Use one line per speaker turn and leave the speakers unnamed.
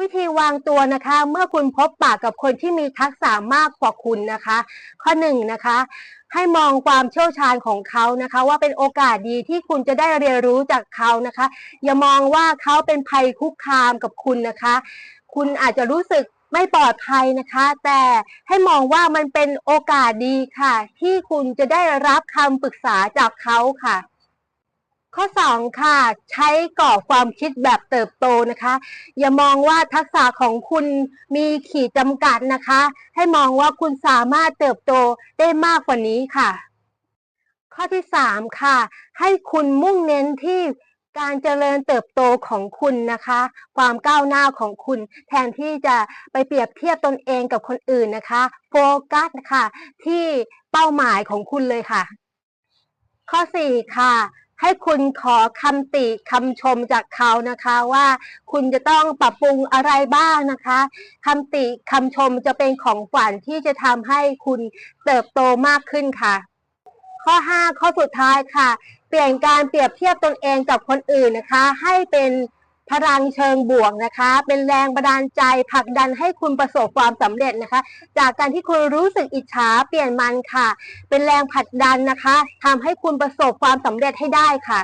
วิธีวางตัวนะคะ เมื่อคุณพบปากกับคนที่มีทักษะมากกว่าคุณนะคะ ข้อหนึ่งนะคะ ให้มองความเชี่ยวชาญของเขานะคะ ว่าเป็นโอกาสดีที่คุณจะได้เรียนรู้จากเขานะคะ อย่ามองว่าเขาเป็นภัยคุกคามกับคุณนะคะ คุณอาจจะรู้สึกไม่ปลอดภัยนะคะ แต่ให้มองว่ามันเป็นโอกาสดีค่ะ ที่คุณจะได้รับคำปรึกษาจากเขาค่ะ ข้อ 2 ค่ะ ใช้กรอความคิดแบบเติบโตนะคะ อย่ามองว่าทักษะของคุณมีขีดจำกัดนะคะ ให้มองว่าคุณสามารถเติบโตได้มากกว่านี้ค่ะ ข้อที่ 3 ค่ะ ให้คุณมุ่งเน้นที่การเจริญเติบโตของคุณนะคะ ความก้าวหน้าของคุณ แทนที่จะไปเปรียบเทียบตนเองกับคนอื่นนะคะโฟกัสค่ะ ที่เป้าหมายของคุณเลยค่ะ ข้อ 4 ค่ะ ให้คุณขอคำติคำชมจากเขานะคะว่าคุณจะต้องปรับปรุงอะไรบ้างนะคะคำติคำชมจะเป็นของขวัญที่จะทำให้คุณเติบโตมากขึ้นค่ะ ข้อ 5 ข้อสุดท้ายค่ะ เปลี่ยนการเปรียบเทียบตนเองกับคนอื่นนะคะ ให้เป็น พลังเชิงบวกนะคะ เป็นแรงบันดาลใจผลักดันให้คุณประสบความสำเร็จนะคะ จากการที่คุณรู้สึกอิจฉาเปลี่ยนมันค่ะ เป็นแรงผลักดันนะคะทำให้คุณประสบความสำเร็จให้ได้ค่ะ